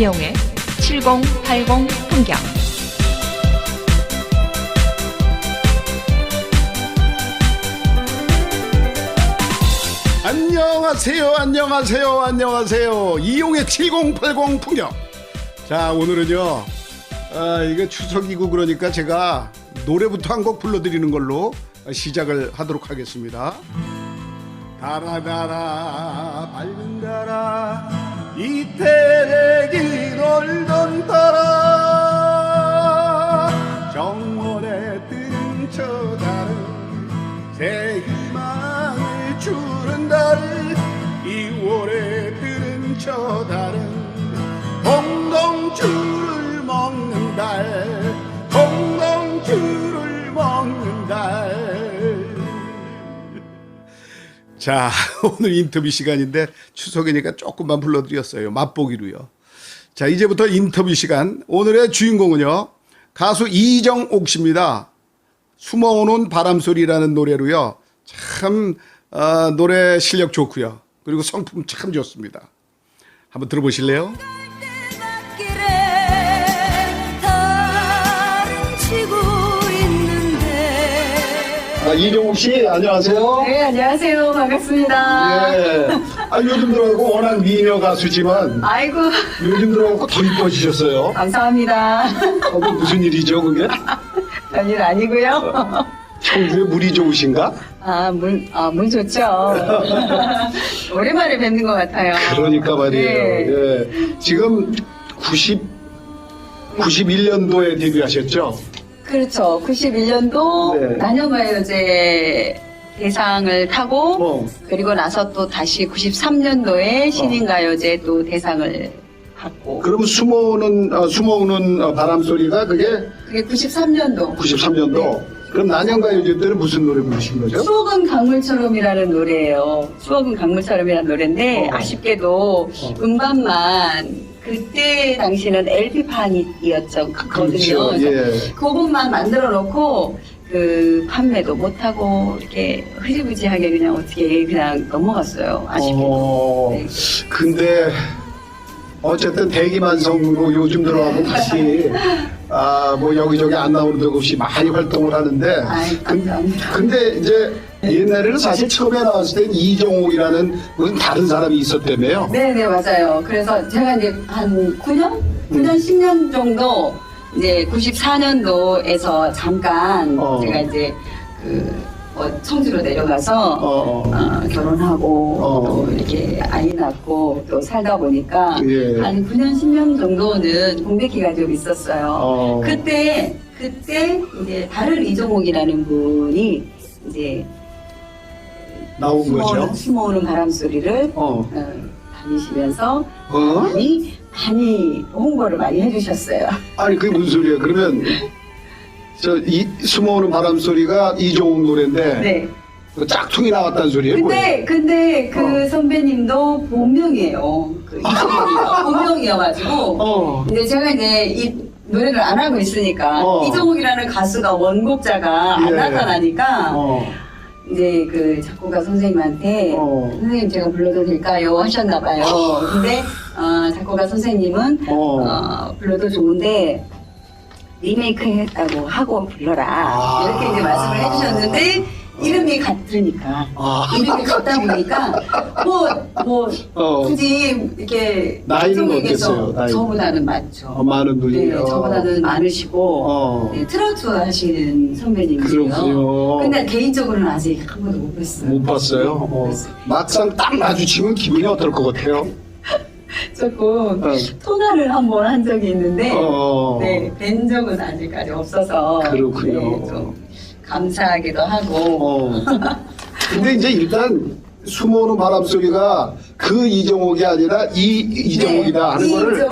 이영의 7080 풍경 안녕하세요, 안녕하세요, 안녕하세요. 이용의 7080 풍경. 자, 오늘은요, 아, 이게 추석이고 그러니까 제가 노래부터 한 곡 불러드리는 걸로 시작을 하도록 하겠습니다. 달아달아, 밝은 달아, 이태기 놀던 달아, 자, 오늘 인터뷰 시간인데 추석이니까 조금만 불러드렸어요. 맛보기로요. 자, 이제부터 인터뷰 시간. 오늘의 주인공은요. 가수 이정옥 씨입니다. 숨어오는 바람소리라는 노래로요. 참 어, 노래 실력 좋고요. 그리고 성품 참 좋습니다. 한번 들어보실래요? 아, 이정옥 씨 안녕하세요. 네, 안녕하세요. 반갑습니다. 예. 아, 요즘 들어가고 워낙 미녀 가수지만 아이고, 요즘 들어가고 더 이뻐지셨어요. 감사합니다. 어, 그 무슨 일이죠, 그게? 별일 아니고요. 청주에 물이 좋으신가? 아, 물, 아, 물 좋죠. 오랜만에 뵙는 것 같아요. 그러니까 말이에요. 네. 예. 지금 90, 91년도에 데뷔하셨죠? 그렇죠. 91년도 네. 난영가요제 대상을 타고 어. 그리고 나서 또 다시 93년도에 신인가요제 또 대상을 받고 그러면 숨어오는, 어, 숨어오는 어, 바람 소리가 그게 그게 93년도 93년도. 그럼 난영가요제 때는 무슨 노래 부르신 거죠? 추억은 강물처럼이라는 노래예요. 추억은 강물처럼이라는 노래인데 어. 아쉽게도 어. 음반만 그때 당시는 LP판이었죠. 그렇죠. 거든요. 예. 그것만 만들어 놓고 그 판매도 못하고 이렇게 흐지부지하게 그냥 어떻게 그냥 넘어갔어요. 아쉽게도. 어, 네. 근데 어쨌든 대기만성으로 요즘 들어가고 다시 아 뭐 여기저기 안 나오는 데 없이 많이 활동을 하는데 아이, 감사합니다. 근데 이제 옛날에는 사실 처음에 나왔을 땐 이종욱이라는 무슨 다른 사람이 있었다며요. 네네 맞아요. 그래서 제가 이제 한 9년, 9년 10년 정도 이제 94년도에서 잠깐 어. 제가 이제 그뭐 청주로 내려가서 어, 어. 어, 결혼하고 어. 또 이렇게 아이 낳고 또 살다 보니까 예. 한 9년 10년 정도는 공백기가 좀 있었어요. 어. 그때 그때 이제 다른 이종욱이라는 분이 이제 나온 거죠. 숨어오는, 숨어오는 바람 소리를 어. 어, 다니시면서 어? 많이 많이 홍보를 많이 해주셨어요. 아니 그게 무슨 소리야? 그러면 저 이 숨어오는 바람 소리가 이종욱 노래인데 네. 그 짝퉁이 나왔다는 소리예요? 뭐예요? 근데 근데 그 어. 선배님도 본명이에요. 그 이종욱이 본명이어가지고 어. 이제 제가 이제 이 노래를 안 하고 있으니까 어. 이종욱이라는 가수가 원곡자가 안 예. 나타나니까 어. 이제 그 작곡가 선생님한테 어. 선생님 제가 불러도 될까요 하셨나 봐요. 근데 어, 작곡가 선생님은 어. 어, 불러도 좋은데 리메이크 했다고 하고 불러라 아. 이렇게 이제 말씀을 해주셨는데 이름이 같으니까 아. 이름이 같다 보니까 뭐뭐 어. 굳이 이렇게 나이는 어땠어요? 나이? 저보다는 많죠. 어, 많은 네, 분이에요. 저보다는 많으시고 어. 네, 트로트 하시는 선배님이세요. 그렇군요. 근데 개인적으로는 아직 한 번도 못 뵀어요. 못 봤어요. 어. 봤어요. 막상 딱 마주치면 기분이 어떨 것 같아요? 조금 어. 통화를 한 번 한 적이 있는데 어. 네, 뵌 적은 아직까지 없어서 그렇군요. 네, 좀 감사하기도 하고 어. 근데 이제 일단 숨어오는 바람 소리가 그 이정옥이 아니라 이 이정옥이다 하는 네, 거를.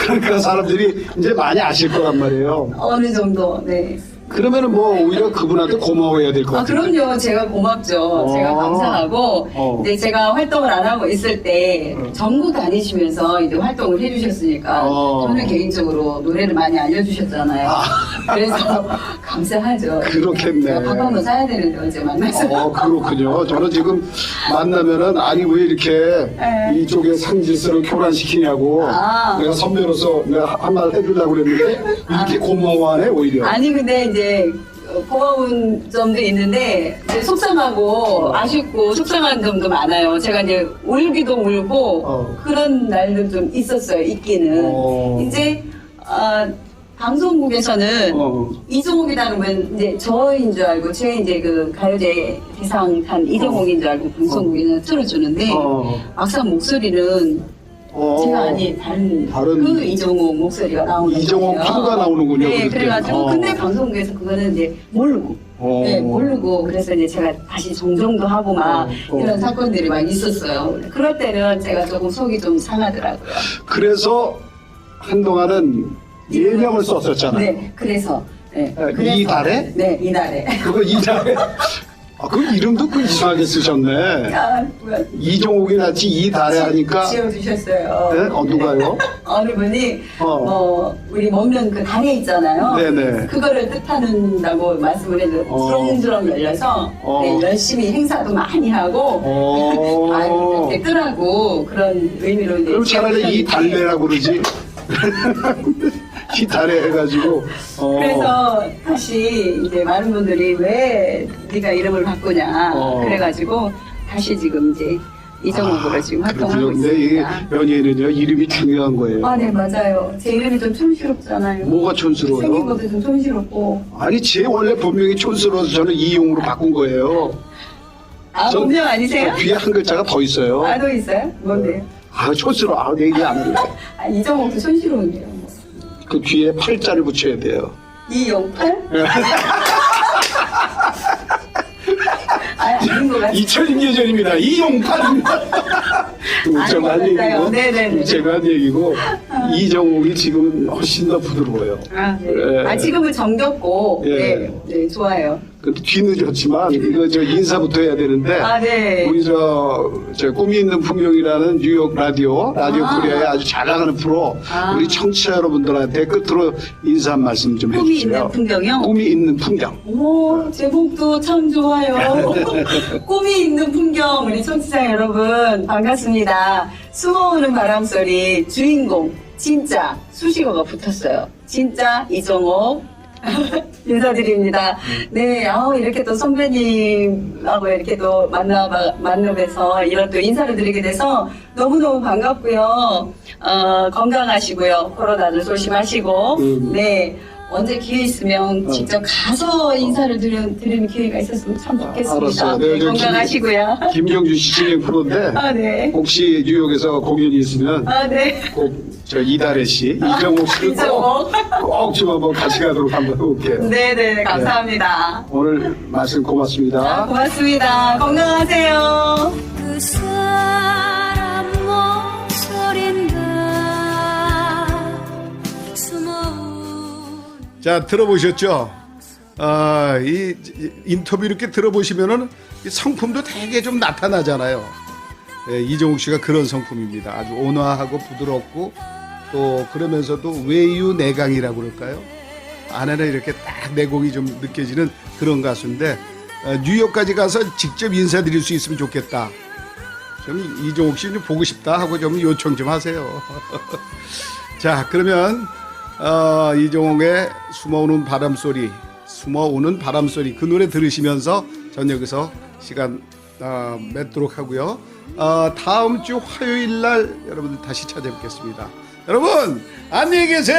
그러니까 사람들이 이제 많이 아실 거란 말이에요. 어느 정도 네 그러면은 뭐 오히려 그분한테 고마워해야 될 것 아, 같아요. 그럼요. 제가 고맙죠. 어. 제가 감사하고, 어. 이제 제가 활동을 안 하고 있을 때, 어. 전국 다니시면서 이제 활동을 해주셨으니까, 어. 저는 개인적으로 노래를 많이 알려주셨잖아요. 그래서 감사하죠. 그렇겠네. 제가 밥 한번 사야 되는데, 언제 만나서. 어, 그렇군요. 저는 지금 만나면은, 아니, 왜 이렇게 네. 이쪽에 상질서를 교란시키냐고. 아. 내가 선배로서 내가 한말 해주려고 그랬는데, 이렇게 고마워하네, 오히려. 아니, 근데 이제, 어, 고마운 점도 있는데, 이제 속상하고, 아쉽고, 속상한 점도 많아요. 제가 이제 울기도 울고, 어. 그런 날도 좀 있었어요, 있기는. 어. 이제, 아, 방송국에서는 어. 이종욱이라는 분 이제 저인 줄 알고 제 이제 그 가요제 대상 탄 이종욱인 줄 알고 방송국에는 틀어주는데 어. 막상 목소리는 어. 제가 아니 다른, 다른 그 이종욱 목소리가 나오는 이종욱 거예요. 파가 나오는군요, 네, 그때. 그래가지고 어. 근데 방송국에서 그거는 이제 모르고 어. 네, 모르고 그래서 이제 제가 다시 정정도 하고 막 어, 어. 이런 사건들이 막 있었어요. 그럴 때는 제가 조금 속이 좀 상하더라고요. 그래서 한동안은 예명을 썼었잖아요. 네, 그래서 네, 아, 그래서- 이달에? 네, 이달에. 그거 이달에. 아, 그 이름도 그 이상하게 쓰셨네. 아, 뭐야. 이종욱이 낫지 이달에 하니까. 지어주셨어요. 네? 어, 누가요? 어느 분이 어. 뭐 우리 먹는 그 다리 있잖아요. 네네. 그거를 뜻하는다고 말씀을 해도 어. 주렁주렁 열려서 어. 네, 열심히 행사도 많이 하고 어. 아유 댓글하고 그런 의미로 이제 그럼 차라리 이 달래라고 그러지. 이 달에 해가지고. 어. 그래서 다시 이제 많은 분들이 왜 네가 이름을 바꾸냐 어. 그래가지고 다시 지금 이제 이정욱으로 지금 활동하고 그렇군요. 근데 이 있습니다. 연예인은요, 이름이 중요한 거예요. 아, 네, 맞아요. 제 이름이 좀 촌스럽잖아요. 뭐가 생긴 촌스러워요? 것도 좀 촌스럽고. 아니, 제 원래 본명이 촌스러워서 저는 이용으로 바꾼 거예요. 아, 전- 본명 아니세요? 뒤에 한 글자가 더 있어요. 아, 또 있어요? 뭔데요? 아, 촌스러워. 아, 내 얘기 안 할래. 아, 이정욱도 촌스러운데요. 그 뒤에 팔자를 붙여야 돼요. 이용팔? 아, 아닌 것 같아요. 2000년 예전입니다. 이용팔입니다. 제가 한. 얘기고, 네네네. 제가 한 얘기고, 이정욱이 지금은 훨씬 더 부드러워요. 아, 네. 예. 아, 지금은 정겹고, 예. 네, 네, 좋아요. 뒤늦었지만, 이거 저 인사부터 해야 되는데, 아, 네. 우리 저, 저 꿈이 있는 풍경이라는 뉴욕 라디오, 라디오 아. 코리아에 아주 잘 나가는 프로, 아. 우리 청취자 여러분들한테 끝으로 인사 한 말씀 좀 꿈이 해주세요. 있는 풍경이요? 꿈이 있는 풍경. 오, 제목도 참 좋아요. 꿈이 있는 풍경, 우리 청취자 여러분, 반갑습니다. 숨어오는 바람 소리, 주인공, 진짜, 수식어가 붙었어요. 진짜, 이정옥. 인사드립니다. 네, 아우, 이렇게 또 선배님하고 이렇게 또 만나, 만나뵈서 이런 또 인사를 드리게 돼서 너무 너무 반갑고요. 어, 건강하시고요. 코로나도 조심하시고. 음. 네. 언제 기회 있으면 직접 가서 인사를 드리는, 드리는 기회가 있었으면 참 좋겠습니다. 알았어요. 네, 네, 저 건강하시고요. 김경준 씨 진행 프로인데, 아, 네. 혹시 뉴욕에서 공연이 있으면, 아, 네. 꼭 저 이달혜 씨, 이정욱 씨를 꼭, 이정옥. 꼭좀 한번 같이 가도록 한번 해볼게요. 네네, 감사합니다. 오늘 말씀 아, 고맙습니다. 고맙습니다. 건강하세요. 그 사람 자, 들어보셨죠? 아, 이, 이 인터뷰 이렇게 들어보시면은 이 성품도 되게 좀 나타나잖아요. 예, 이종욱 씨가 그런 성품입니다. 아주 온화하고 부드럽고 또 그러면서도 외유 내강이라고 그럴까요? 안에는 이렇게 딱 내공이 좀 느껴지는 그런 가수인데 어, 뉴욕까지 가서 직접 인사드릴 수 있으면 좋겠다. 좀 이종욱 씨 좀 보고 싶다 하고 좀 요청 좀 하세요. 자, 그러면 어, 이종옥의 숨어오는 바람 소리, 숨어오는 바람 소리 그 노래 들으시면서 전 여기서 시간 어, 맺도록 하고요. 어, 다음 주 화요일 날 여러분들 다시 찾아뵙겠습니다. 여러분 안녕히 계세요.